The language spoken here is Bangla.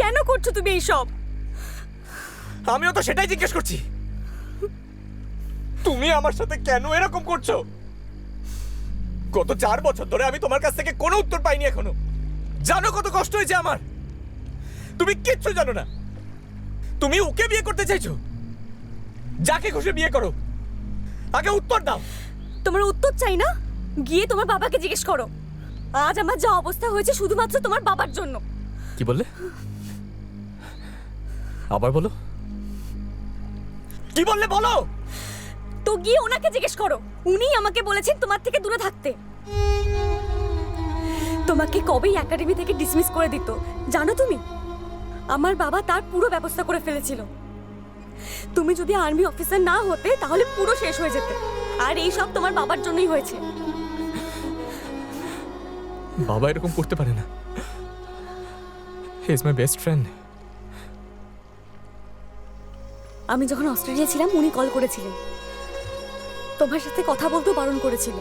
কেন করছ তুমি এইসব? আমিও তো সেটাই জিজ্ঞেস করছি। তুমি আমার সাথে কেন এরকম করছ? গত চার বছর ধরে আমি তোমার কাছ থেকে কোনো উত্তর পাইনি এখনও। জানো কত কষ্ট হয়েছে আমার? তুমি কিচ্ছু জানো না। তুমি ওকে বিয়ে করতে চাইছো? যাকে খুশি বিয়ে করো আগে উত্তর দাও। তোমার উত্তর চাই না? গিয়ে তোমার বাবাকে জিজ্ঞেস করো। আজ আমার যা অবস্থা হয়েছে শুধুমাত্র তোমার বাবার জন্য। কি বললে? আবার বলো। কি বললে বলো? তো গিয়ে ওনাকে জিজ্ঞেস করো। উনি আমাকে বলেছেন তোমার থেকে দূরে থাকতে। তোমাকে কবেই একাডেমি থেকে ডিসমিস করে দিত জানো তুমি? আমার বাবা তার পুরো ব্যবস্থা করে ফেলেছিল। তুমি যদি আর্মি অফিসার না হতে তাহলে পুরো শেষ হয়ে যেতে। আর এই সব তোমার বাবার জন্যই হয়েছে। বাবা এরকম করতে পারে না। He is my best friend আমি যখন অস্ট্রেলিয়া ছিলাম উনি কল করেছিলেন। তোমার সাথে কথা বলতেও বারণ করেছিল।